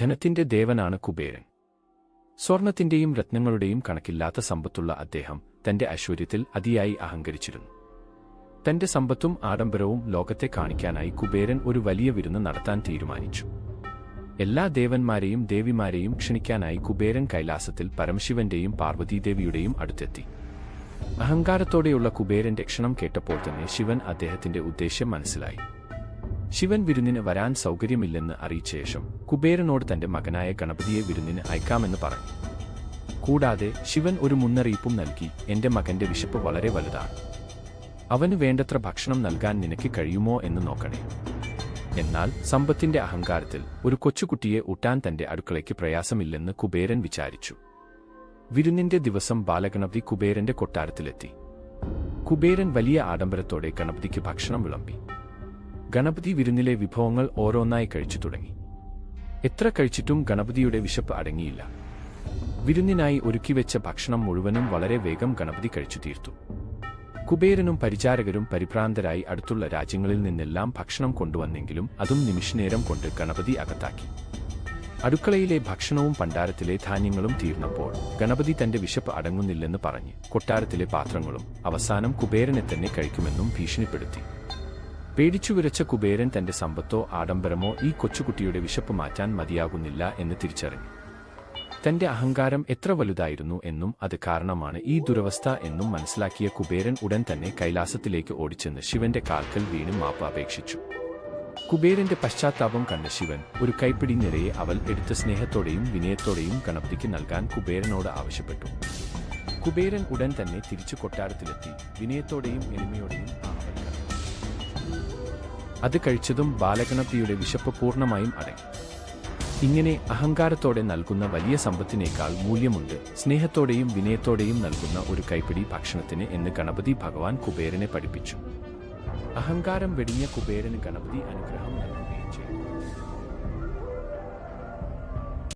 ധനത്തിന്റെ ദേവനാണ് കുബേരൻ. സ്വർണത്തിന്റെയും രത്നങ്ങളുടെയും കണക്കില്ലാത്ത സമ്പത്തുള്ള അദ്ദേഹം തന്റെ ഐശ്വര്യത്തിൽ അതിയായി അഹങ്കരിച്ചിരുന്നു. തന്റെ സമ്പത്തും ആഡംബരവും ലോകത്തെ കാണിക്കാനായി കുബേരൻ ഒരു വലിയ വിരുന്ന് നടത്താൻ തീരുമാനിച്ചു. എല്ലാ ദേവന്മാരെയും ദേവിമാരെയും ക്ഷണിക്കാനായി കുബേരൻ കൈലാസത്തിൽ പരമശിവന്റെയും പാർവതീദേവിയുടെയും അടുത്തെത്തി. അഹങ്കാരത്തോടെയുള്ള കുബേരന്റെ ക്ഷണം കേട്ടപ്പോൾ തന്നെ ശിവൻ അദ്ദേഹത്തിന്റെ ഉദ്ദേശ്യം മനസ്സിലായി. ശിവൻ വിരുന്നിന് വരാൻ സൗകര്യമില്ലെന്ന് അറിയിച്ച ശേഷം കുബേരനോട് തന്റെ മകനായ ഗണപതിയെ വിരുന്നിന് അയക്കാമെന്ന് പറഞ്ഞു. കൂടാതെ ശിവൻ ഒരു മുന്നറിയിപ്പും നൽകി എന്റെ മകന്റെ വിശപ്പ് വളരെ വലുതാണ്. അവന് വേണ്ടത്ര ഭക്ഷണം നൽകാൻ നിനക്ക് കഴിയുമോ എന്ന് നോക്കണേ. എന്നാൽ സമ്പത്തിന്റെ അഹങ്കാരത്തിൽ ഒരു കൊച്ചുകുട്ടിയെ ഊട്ടാൻ തന്റെ അടുക്കളയ്ക്ക് പ്രയാസമില്ലെന്ന് കുബേരൻ വിചാരിച്ചു. വിരുന്നിന്റെ ദിവസം ബാലഗണപതി കുബേരന്റെ കൊട്ടാരത്തിലെത്തി. കുബേരൻ വലിയ ആഡംബരത്തോടെ ഗണപതിക്ക് ഭക്ഷണം വിളമ്പി. ഗണപതി വിരുന്നിലെ വിഭവങ്ങൾ ഓരോന്നായി കഴിച്ചു തുടങ്ങി. എത്ര കഴിച്ചിട്ടും ഗണപതിയുടെ വിശപ്പ് അടങ്ങിയില്ല. വിരുന്നിനായി ഒരുക്കിവെച്ച ഭക്ഷണം മുഴുവനും വളരെ വേഗം ഗണപതി കഴിച്ചു തീർത്തു. കുബേരനും പരിചാരകരും പരിഭ്രാന്തരായി അടുത്തുള്ള രാജ്യങ്ങളിൽ നിന്നെല്ലാം ഭക്ഷണം കൊണ്ടുവന്നെങ്കിലും അതും നിമിഷനേരം കൊണ്ട് ഗണപതി അകത്താക്കി. അടുക്കളയിലെ ഭക്ഷണവും പണ്ടാരത്തിലെ ധാന്യങ്ങളും തീർന്നപ്പോൾ ഗണപതി തന്റെ വിശപ്പ് അടങ്ങുന്നില്ലെന്ന് പറഞ്ഞ് കൊട്ടാരത്തിലെ പാത്രങ്ങളും അവസാനം കുബേരനെ തന്നെ കഴിക്കുമെന്നും ഭീഷണിപ്പെടുത്തി. പേടിച്ചു വിരച്ച കുബേരൻ തന്റെ സമ്പത്തോ ആഡംബരമോ ഈ കൊച്ചുകുട്ടിയുടെ വിശപ്പ് മാറ്റാൻ മതിയാകുന്നില്ല എന്ന് തിരിച്ചറിഞ്ഞു. തന്റെ അഹങ്കാരം എത്ര വലുതായിരുന്നു എന്നും അത് കാരണമാണ് ഈ ദുരവസ്ഥ എന്നും മനസ്സിലാക്കിയ കുബേരൻ ഉടൻ തന്നെ കൈലാസത്തിലേക്ക് ഓടിച്ചെന്ന് ശിവന്റെ കാൽക്കൽ വീണ് മാപ്പ് അപേക്ഷിച്ചു. കുബേരന്റെ പശ്ചാത്താപം കണ്ട ശിവൻ ഒരു കൈപ്പിടി നിറയെ അവൾ എടുത്ത സ്നേഹത്തോടെയും വിനയത്തോടെയും ഗണപതിക്ക് നൽകാൻ കുബേരനോട് ആവശ്യപ്പെട്ടു. കുബേരൻ ഉടൻ തന്നെ തിരിച്ചു കൊട്ടാരത്തിലെത്തി വിനയത്തോടെയും എളിമയോടെയും അത് കഴിച്ചതും ബാലഗണപതിയുടെ വിശപ്പ് പൂർണമായും അടങ്ങി. ഇങ്ങനെ അഹങ്കാരത്തോടെ നൽകുന്ന വലിയ സമ്പത്തിനേക്കാൾ മൂല്യമുണ്ട് സ്നേഹത്തോടെയും വിനയത്തോടെയും നൽകുന്ന ഒരു കൈപ്പിടി ഭക്ഷണത്തിന് എന്ന് ഗണപതി ഭഗവാൻ കുബേരനെ പഠിപ്പിച്ചു. അഹങ്കാരം വെടിഞ്ഞ കുബേരന് ഗണപതി അനുഗ്രഹം നൽകുകയും ചെയ്തു.